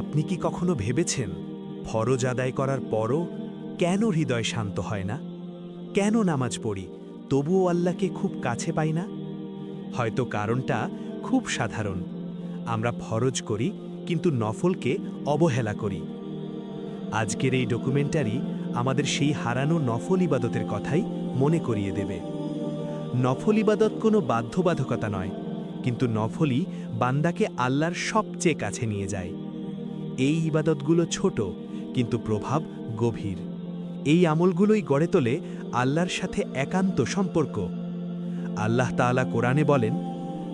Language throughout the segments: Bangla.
আপনি কি কখনো ভেবেছেন ফরজ আদায় করার পরও কেন হৃদয় শান্ত হয় না? কেন নামাজ পড়ি, তবুও আল্লাহকে খুব কাছে পাই না? হয়তো কারণটা খুব সাধারণ। আমরা ফরজ করি, কিন্তু নফলকে অবহেলা করি। আজকের এই ডকুমেন্টারি আমাদের সেই হারানো নফল ইবাদতের কথাই মনে করিয়ে দেবে। নফল ইবাদত কোনো বাধ্যবাধকতা নয়, কিন্তু নফলই বান্দাকে আল্লাহর সবচেয়ে কাছে নিয়ে যায়। এই ইবাদতগুলো ছোট, কিন্তু প্রভাব গভীর। এই আমলগুলোই গড়ে তোলে আল্লাহর সাথে একান্ত সম্পর্ক। আল্লাহ তাআলা কোরআনে বলেন,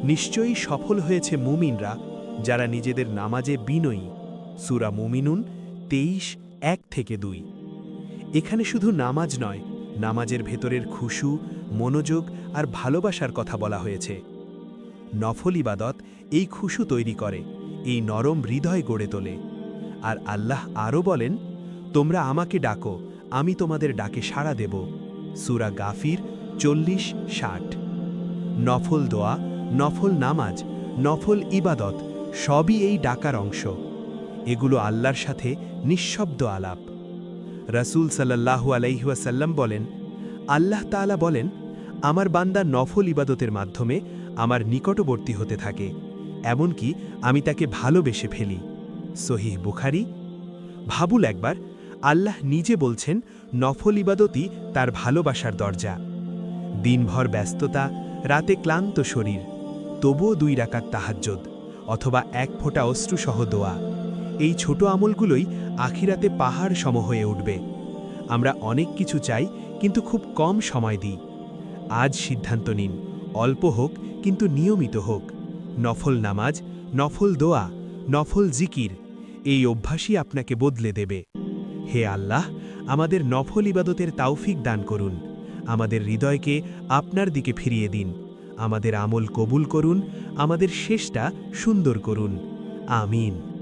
নিশ্চয়ই সফল হয়েছে মুমিনরা যারা নিজেদের নামাজে বিনয়ী। সুরা মুমিনুন তেইশ, এক থেকে দুই। এখানে শুধু নামাজ নয়, নামাজের ভেতরের খুশু, মনোযোগ আর ভালোবাসার কথা বলা হয়েছে। নফল ইবাদত এই খুশু তৈরি করে, এই নরম হৃদয় গড়ে তোলে। আর আল্লাহ আরও বলেন, তোমরা আমাকে ডাকো, আমি তোমাদের ডাকে সাড়া দেব। সুরা গাফির চল্লিশ ষাট। নফল দোয়া, নফল নামাজ, নফল ইবাদত, সবই এই ডাকার অংশ। এগুলো আল্লাহর সাথে নিঃশব্দ আলাপ। রাসূল সাল্লাল্লাহু আলাইহুয়াসাল্লাম বলেন, আল্লাহ তাআলা বলেন, আমার বান্দা নফল ইবাদতের মাধ্যমে আমার নিকটবর্তী হতে থাকে, এমনকি আমি তাকে ভালোবেসে ফেলি। সহিহ বুখারি। ভাবুল একবার, আল্লাহ নিজে বলছেন, নফল ইবাদতই তার ভালোবাসার দরজা। দিনভর ব্যস্ততা, রাতে ক্লান্ত শরীর, তবুও দুই রাকাত তাহাজ্জদ অথবা এক ফোঁটা অশ্রুসহ দোয়া। এই ছোট আমলগুলোই আখিরাতে পাহাড় সম হয়ে উঠবে। আমরা অনেক কিছু চাই, কিন্তু খুব কম সময় দিই। আজ সিদ্ধান্ত নিন, অল্প হোক, কিন্তু নিয়মিত হোক। নফল নামাজ, নফল দোয়া, নফল জিকির এই অভ্যাসই আপনাকে বদলে দেবে। হে আল্লাহ, আমাদের নফল ইবাদতের তাওফিক দান করুন। আমাদের হৃদয়কে আপনার দিকে ফিরিয়ে দিন। আমাদের আমল কবুল করুন। আমাদের শেষটা সুন্দর করুন। আমিন।